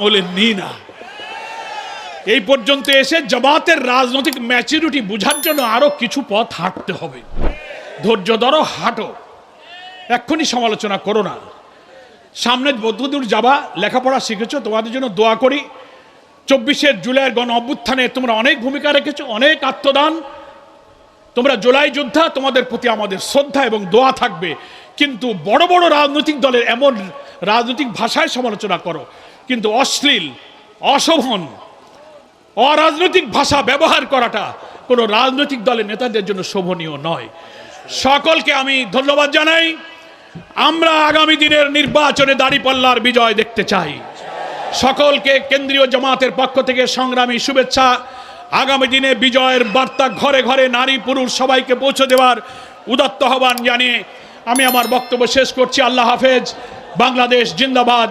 বলে নি এই পর্যন্ত এসে জামাতের রাজনৈতিক ম্যাচুরিটি বোঝার জন্য আরও কিছু পথ হাঁটতে হবে। ধৈর্য ধরো, হাঁটো। এক্ষুনি সমালোচনা করো না। সামনে বদ্ধদূর যাবা, লেখাপড়া শিখেছ, তোমাদের জন্য দোয়া করি। চব্বিশের জুলাইয়ের গণ অভ্যুত্থানে তোমরা অনেক ভূমিকা রেখেছো, অনেক আত্মদান। তোমরা জুলাই যোদ্ধা, তোমাদের প্রতি আমাদের শ্রদ্ধা এবং দোয়া থাকবে। কিন্তু বড় বড় রাজনৈতিক দলের এমন রাজনৈতিক ভাষায় সমালোচনা করো। কিন্তু অশ্লীল, অশোভন, অরাজনৈতিক ভাষা ব্যবহার করাটা কোনো রাজনৈতিক দলের নেতাদের জন্য শোভনীয় নয়। সকলকে আমি ধন্যবাদ জানাই। আমরা আগামী দিনের নির্বাচনে দাঁড়িপাল্লার বিজয় দেখতে চাই। সকলকে কেন্দ্রীয় জামাতের পক্ষ থেকে সংগ্রামী শুভেচ্ছা। আগামী দিনে বিজয়ের বার্তা ঘরে ঘরে নারী পুরুষ সবাইকে পৌঁছে দেওয়ার উদাত্ত আহ্বান জানিয়ে আমি আমার বক্তব্য শেষ করছি। আল্লাহ হাফেজ। বাংলাদেশ জিন্দাবাদ।